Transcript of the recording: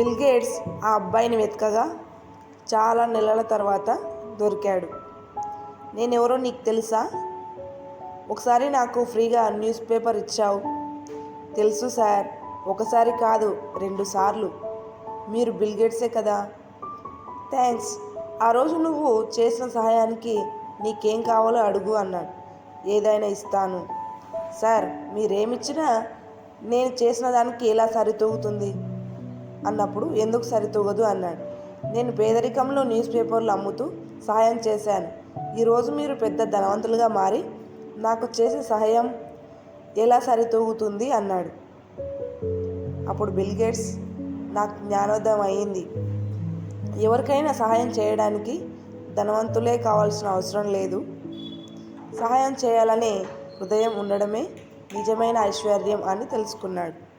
Bill gates ఆ అబ్బాయిని వెతకగా చాలా నెలల తర్వాత దొరికాడు. నేనెవరో నీకు తెలుసా? ఒకసారి నాకు ఫ్రీగా న్యూస్ పేపర్ ఇచ్చావు. తెలుసు సార్ ఒకసారి కాదు రెండు సార్లు. మీరు బిల్ గేట్సే కదా? థ్యాంక్స్ ఆ రోజు నువ్వు చేసిన సహాయానికి నీకేం కావాలో అడుగు అన్నాడు. ఏదైనా ఇస్తాను. సార్ మీరేమిచ్చినా నేను చేసిన దానికి ఎలా సరితూగుతుంది? అన్నప్పుడు ఎందుకు సరితూగదు అన్నాడు. నేను పేదరికంలో న్యూస్ పేపర్లు అమ్ముతూ సహాయం చేశాను. ఈరోజు మీరు పెద్ద ధనవంతులుగా మారి నాకు చేసే సహాయం ఎలా సరితూగుతుంది అన్నాడు. అప్పుడు బిల్ గేట్స్ నాకు జ్ఞానోదయం అయింది. ఎవరికైనా సహాయం చేయడానికి ధనవంతులే కావాల్సిన అవసరం లేదు. సహాయం చేయాలనే హృదయం ఉండడమే నిజమైన ఐశ్వర్యం అని తెలుసుకున్నాడు.